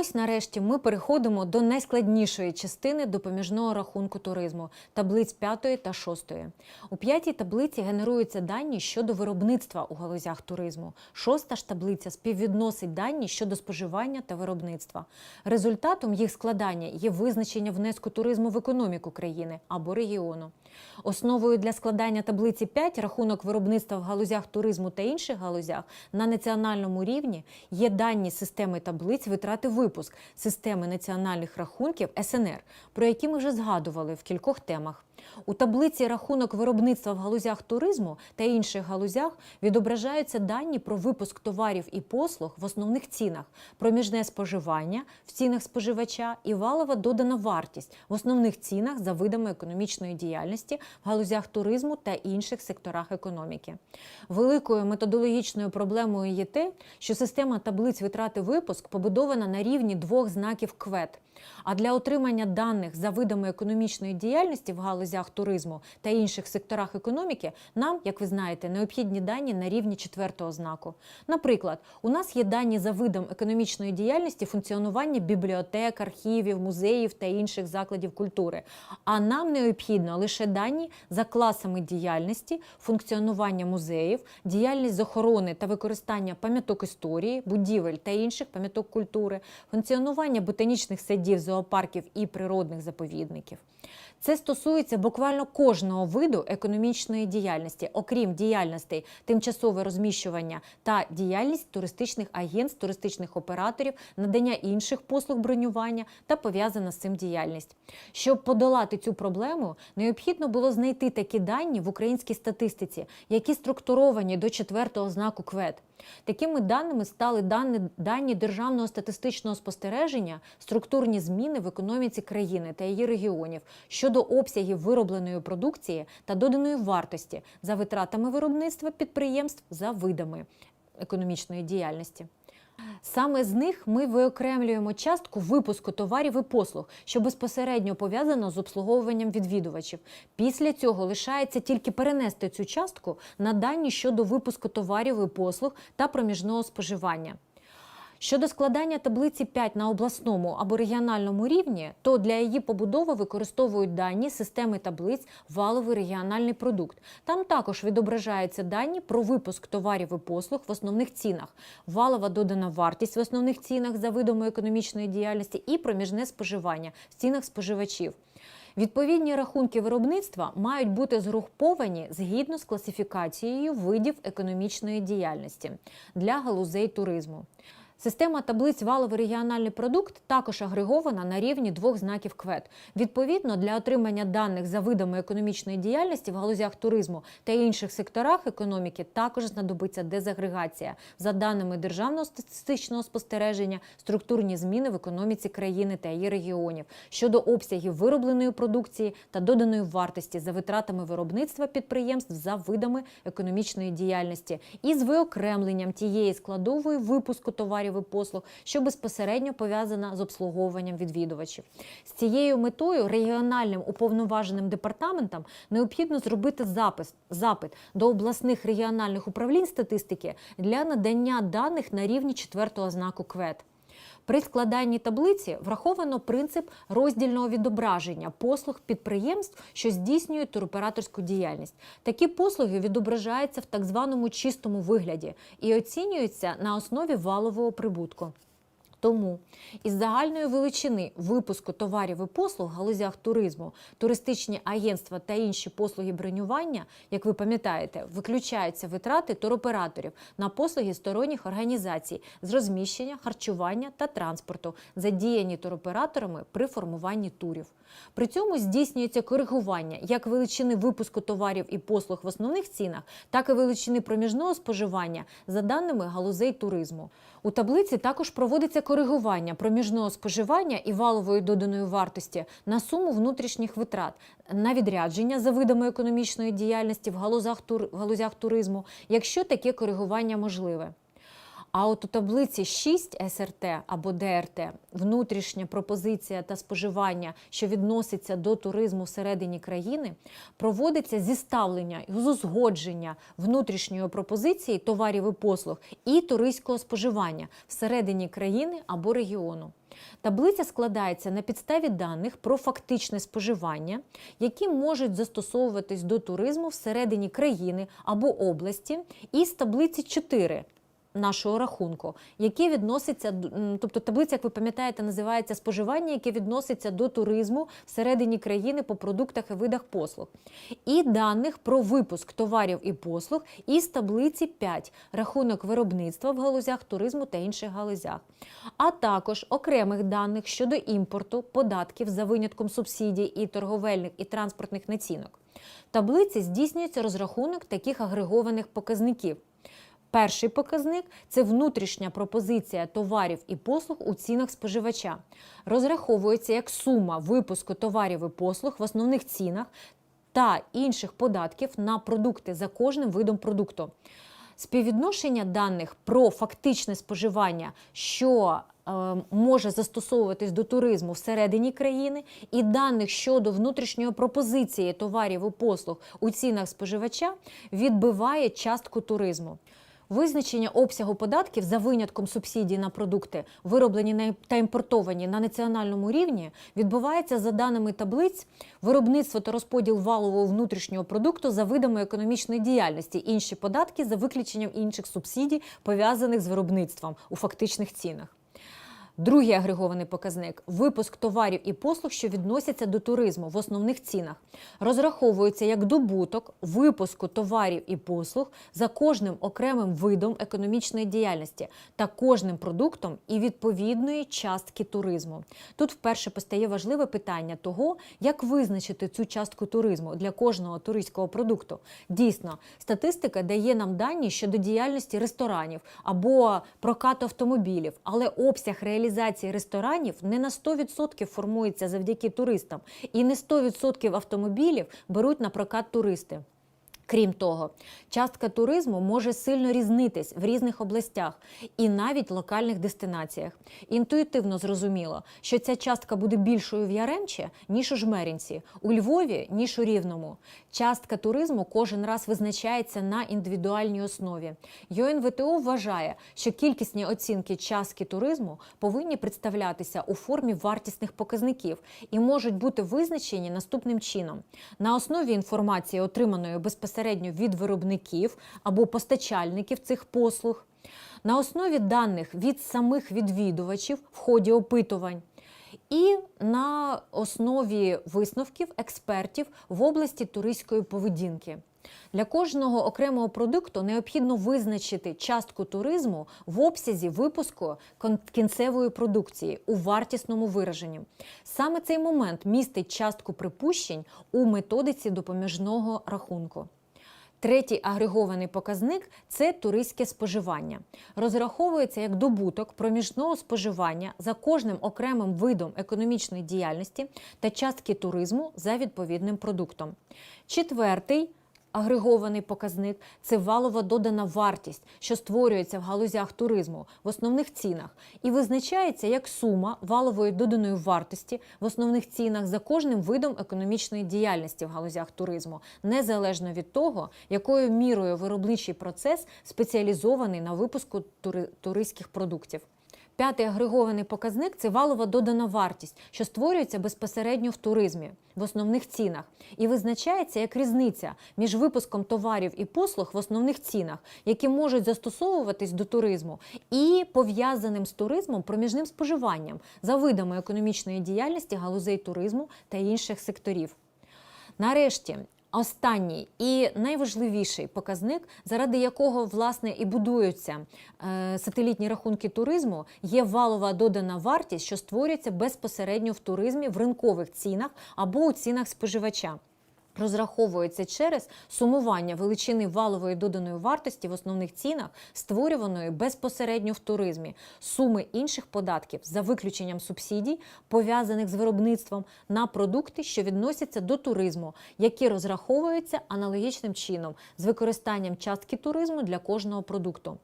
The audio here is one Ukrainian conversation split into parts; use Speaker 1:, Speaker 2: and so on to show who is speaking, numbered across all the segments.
Speaker 1: Ось нарешті ми переходимо до найскладнішої частини допоміжного рахунку туризму таблиць 5 та 6. У п'ятій таблиці генеруються дані щодо виробництва у галузях туризму. Шоста ж таблиця співвідносить дані щодо споживання та виробництва. Результатом їх складання є визначення внеску туризму в економіку країни або регіону. Основою для складання таблиці 5 рахунок виробництва в галузях туризму та інших галузях на національному рівні є дані системи таблиць витрати випуск системи національних рахунків СНР, про які ми вже згадували в кількох темах. У таблиці рахунок виробництва в галузях туризму та інших галузях відображаються дані про випуск товарів і послуг в основних цінах, проміжне споживання в цінах споживача і валова додана вартість в основних цінах за видами економічної діяльності в галузях туризму та інших секторах економіки. Великою методологічною проблемою є те, що система таблиць витрати випуск побудована на рівні двох знаків КВЕД. А для отримання даних за видами економічної діяльності в галузях туризму та інших секторах економіки нам, як ви знаєте, необхідні дані на рівні четвертого знаку. Наприклад, у нас є дані за видом економічної діяльності функціонування бібліотек, архівів, музеїв та інших закладів культури. А нам необхідно лише дані за класами діяльності, функціонування музеїв, діяльність з охорони та використання пам'яток історії, будівель та інших пам'яток культури, функціонування ботанічних садів, зоопарків і природних заповідників. Це стосується буквально кожного виду економічної діяльності, окрім діяльностей тимчасове розміщування та діяльність туристичних агентств, туристичних операторів, надання інших послуг бронювання та пов'язана з цим діяльність. Щоб подолати цю проблему, необхідно було знайти такі дані в українській статистиці, які структуровані до четвертого знаку КВЕД. Такими даними стали дані, дані Державного статистичного спостереження, структурні зміни в економіці країни та її регіонів щодо обсягів виробленої продукції та доданої вартості за витратами виробництва підприємств за видами економічної діяльності. Саме з них ми виокремлюємо частку випуску товарів і послуг, що безпосередньо пов'язано з обслуговуванням відвідувачів. Після цього лишається тільки перенести цю частку на дані щодо випуску товарів і послуг та проміжного споживання. Щодо складання таблиці 5 на обласному або регіональному рівні, то для її побудови використовують дані системи таблиць валовий регіональний продукт. Там також відображаються дані про випуск товарів і послуг в основних цінах, валова додана вартість в основних цінах за видами економічної діяльності і проміжне споживання в цінах споживачів. Відповідні рахунки виробництва мають бути згруповані згідно з класифікацією видів економічної діяльності для галузей туризму. Система таблиць валовий регіональний продукт також агрегована на рівні двох знаків КВЕД. Відповідно, для отримання даних за видами економічної діяльності в галузях туризму та інших секторах економіки також знадобиться дезагрегація за даними Державного статистичного спостереження, структурні зміни в економіці країни та її регіонів щодо обсягів виробленої продукції та доданої вартості за витратами виробництва підприємств за видами економічної діяльності і з виокремленням тієї складової випуску товарів і послуг, що безпосередньо пов'язана з обслуговуванням відвідувачів. З цією метою регіональним уповноваженим департаментам необхідно зробити запис, запит до обласних регіональних управлінь статистики для надання даних на рівні четвертого знаку КВЕД. При складанні таблиці враховано принцип роздільного відображення послуг підприємств, що здійснюють туроператорську діяльність. Такі послуги відображаються в так званому чистому вигляді і оцінюються на основі валового прибутку. Тому із загальної величини випуску товарів і послуг в галузях туризму, туристичні агентства та інші послуги бронювання, як ви пам'ятаєте, виключаються витрати туроператорів на послуги сторонніх організацій з розміщення, харчування та транспорту, задіяні туроператорами при формуванні турів. При цьому здійснюється коригування як величини випуску товарів і послуг в основних цінах, так і величини проміжного споживання за даними галузей туризму. У таблиці також проводиться коригування проміжного споживання і валової доданої вартості на суму внутрішніх витрат на відрядження за видами економічної діяльності в галузях, тур... галузях туризму, якщо таке коригування можливе. А от у таблиці 6 СРТ або ДРТ внутрішня пропозиція та споживання, що відноситься до туризму всередині країни, проводиться зіставлення і узгодження внутрішньої пропозиції товарів і послуг і туристського споживання всередині країни або регіону. Таблиця складається на підставі даних про фактичне споживання, які можуть застосовуватись до туризму всередині країни або області, і з таблиці 4 нашого рахунку, до- м, тобто таблиця, як ви пам'ятаєте, називається споживання, яке відноситься до туризму всередині країни по продуктах і видах послуг, і даних про випуск товарів і послуг із таблиці 5 рахунок виробництва в галузях туризму та інших галузях, а також окремих даних щодо імпорту, податків за винятком субсидій і торговельних і транспортних націнок. В таблиці здійснюється розрахунок таких агрегованих показників. Перший показник це внутрішня пропозиція товарів і послуг у цінах споживача. Розраховується як сума випуску товарів і послуг в основних цінах та інших податків на продукти за кожним видом продукту. Співвідношення даних про фактичне споживання, що е, може застосовуватись до туризму всередині країни, і даних щодо внутрішньої пропозиції товарів і послуг у цінах споживача відбиває частку туризму. Визначення обсягу податків за винятком субсидій на продукти, вироблені та імпортовані на національному рівні, відбувається за даними таблиць виробництво та розподіл валового внутрішнього продукту за видами економічної діяльності, інші податки за виключенням інших субсидій, пов'язаних з виробництвом у фактичних цінах. Другий агрегований показник випуск товарів і послуг, що відносяться до туризму в основних цінах, розраховується як добуток випуску товарів і послуг за кожним окремим видом економічної діяльності та кожним продуктом і відповідної частки туризму. Тут вперше постає важливе питання того, як визначити цю частку туризму для кожного туристського продукту. Дійсно, статистика дає нам дані щодо діяльності ресторанів або прокату автомобілів, але обсяг реалізації ресторанів не на 100% формується завдяки туристам, і не 100% автомобілів беруть на прокат туристи. Крім того, частка туризму може сильно різнитись в різних областях і навіть локальних дестинаціях. Інтуїтивно зрозуміло, що ця частка буде більшою в Яремче, ніж у Жмеринці, у Львові, ніж у Рівному. Частка туризму кожен раз визначається на індивідуальній основі. ЮНВТО вважає, що кількісні оцінки частки туризму повинні представлятися у формі вартісних показників і можуть бути визначені наступним чином: на основі інформації, отриманої безпосередньо від виробників або постачальників цих послуг, на основі даних від самих відвідувачів в ході опитувань. І на основі висновків експертів в області туристської поведінки. Для кожного окремого продукту необхідно визначити частку туризму в обсязі випуску кінцевої продукції у вартісному вираженні. Саме цей момент містить частку припущень у методиці допоміжного рахунку. Третій агрегований показник це туристське споживання. Розраховується як добуток проміжного споживання за кожним окремим видом економічної діяльності та частки туризму за відповідним продуктом. Четвертий агрегований показник це валова додана вартість, що створюється в галузях туризму в основних цінах, і визначається як сума валової доданої вартості в основних цінах за кожним видом економічної діяльності в галузях туризму, незалежно від того, якою мірою виробничий процес спеціалізований на випуску тури- туристських продуктів. П'ятий агрегований показник це валова додана вартість, що створюється безпосередньо в туризмі в основних цінах і визначається як різниця між випуском товарів і послуг в основних цінах, які можуть застосовуватись до туризму, і пов'язаним з туризмом проміжним споживанням за видами економічної діяльності галузей туризму та інших секторів. Нарешті, останній і найважливіший показник, заради якого власне і будуються е, сателітні рахунки туризму, є валова додана вартість, що створюється безпосередньо в туризмі в ринкових цінах або у цінах споживача. Розраховується через сумування величини валової доданої вартості в основних цінах, створюваної безпосередньо в туризмі, суми інших податків за виключенням субсидій, пов'язаних з виробництвом на продукти, що відносяться до туризму, які розраховуються аналогічним чином з використанням частки туризму для кожного продукту.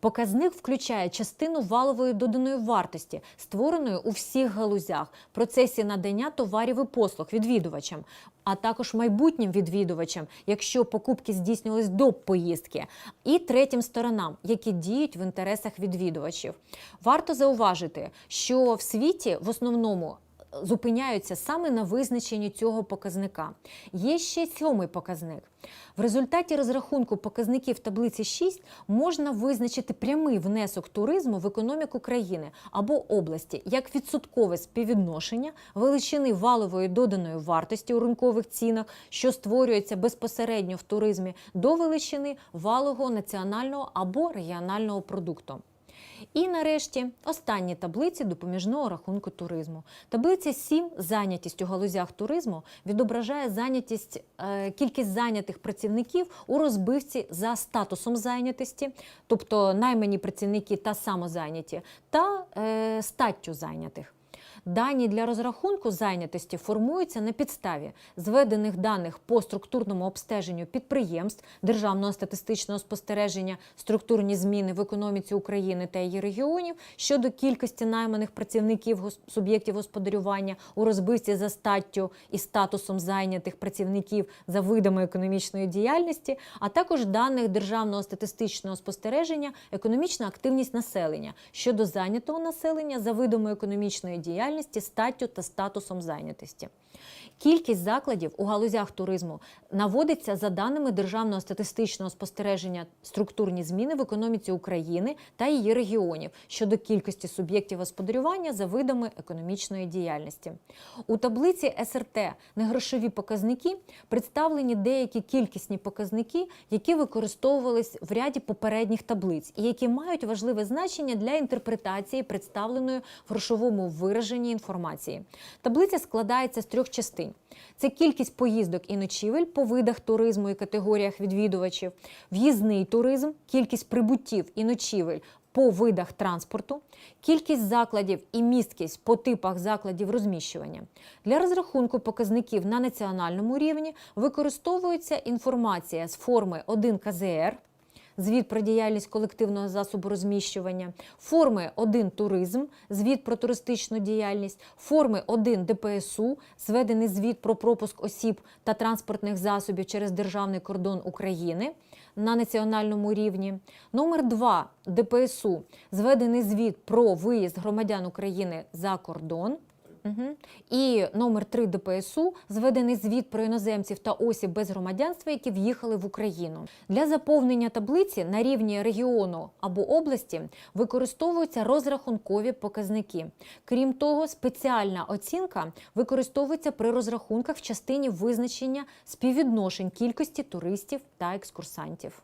Speaker 1: Показник включає частину валової доданої вартості, створеної у всіх галузях, процесі надання товарів і послуг відвідувачам, а також майбутнім відвідувачам, якщо покупки здійснювались до поїздки, і третім сторонам, які діють в інтересах відвідувачів. Варто зауважити, що в світі в основному зупиняються саме на визначенні цього показника. Є ще сьомий показник. В результаті розрахунку показників таблиці 6 можна визначити прямий внесок туризму в економіку країни або області як відсоткове співвідношення величини валової доданої вартості у ринкових цінах, що створюється безпосередньо в туризмі, до величини валового національного або регіонального продукту. І нарешті останні таблиці допоміжного рахунку туризму. Таблиця 7 зайнятість у галузях туризму відображає зайнятість, е, кількість зайнятих працівників у розбивці за статусом зайнятості, тобто наймані працівники та самозайняті, та е, статтю зайнятих. Дані для розрахунку зайнятості формуються на підставі зведених даних по структурному обстеженню підприємств Державного статистичного спостереження, структурні зміни в економіці України та її регіонів щодо кількості найманих працівників суб'єктів господарювання у розбивці за статтю і статусом зайнятих працівників за видами економічної діяльності, а також даних Державного статистичного спостереження економічна активність населення щодо зайнятого населення за видами економічної діяльності, статтю та статусом зайнятості. Кількість закладів у галузях туризму наводиться за даними Державного статистичного спостереження структурні зміни в економіці України та її регіонів щодо кількості суб'єктів господарювання за видами економічної діяльності. У таблиці СРТ негрошові показники представлені деякі кількісні показники, які використовувались в ряді попередніх таблиць і які мають важливе значення для інтерпретації представленої в грошовому вираженні інформації. Таблиця складається з трьох частин: це кількість поїздок і ночівель по видах туризму і категоріях відвідувачів, в'їзний туризм, кількість прибуттів і ночівель. По видах транспорту, кількість закладів і місткість по типах закладів розміщування. Для розрахунку показників на національному рівні використовується інформація з форми 1 КЗР, звіт про діяльність колективного засобу розміщування, форми 1 туризм, звіт про туристичну діяльність, форми 1 ДПСУ, зведений звіт про пропуск осіб та транспортних засобів через державний кордон України на національному рівні. Номер 2 ДПСУ, зведений звіт про виїзд громадян України за кордон. Угу. І номер 3 ДПСУ зведений звіт про іноземців та осіб без громадянства, які в'їхали в Україну. Для заповнення таблиці на рівні регіону або області використовуються розрахункові показники. Крім того, спеціальна оцінка використовується при розрахунках в частині визначення співвідношень кількості туристів та екскурсантів.